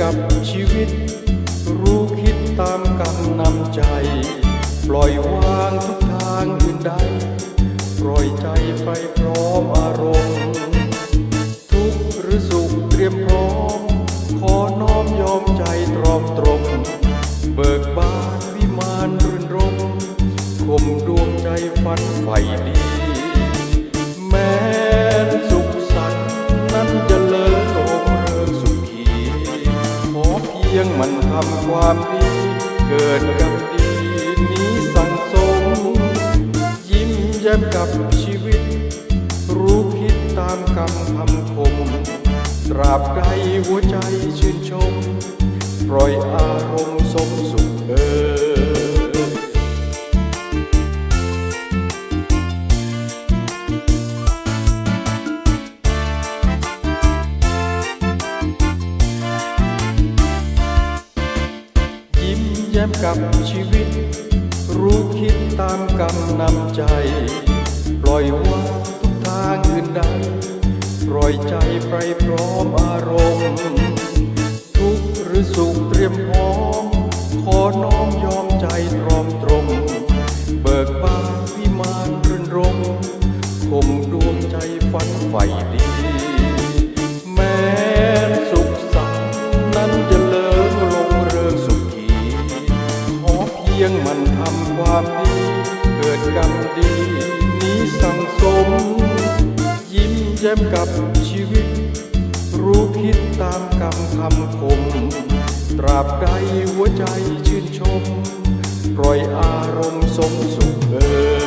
กับชีวิต รู้คิดตามกำนำใจ ปล่อยวำความดี เกิดกับดีนี้สั่งสม ยิ้มแย้มกับชีวิต รู้คิดตามกรรมคำคม ตราบใดหัวใจชื่นชม ปล่อยอา แย้มกับชีวิต รู้คิดตามกำนำใจ ปล่อยวางทุกทางอื่นใดปล่อยใจไปพร้อมอารมณ์ ทุกหรือสุขเตรียมพร้อม ขอน้อมยอมใจตรอมตรง เบิกบานวิมานรื่นรมข่มดวงใจฝันใฝ่ดี ความดีเกิดกรรมดีนี้สั่งสม ยิ้มแย้มกับชีวิต รู้คิดตามกรรมคำคมตราบใดหัวใจชื่นชม ปล่อยอารมณ์สมสุขเออ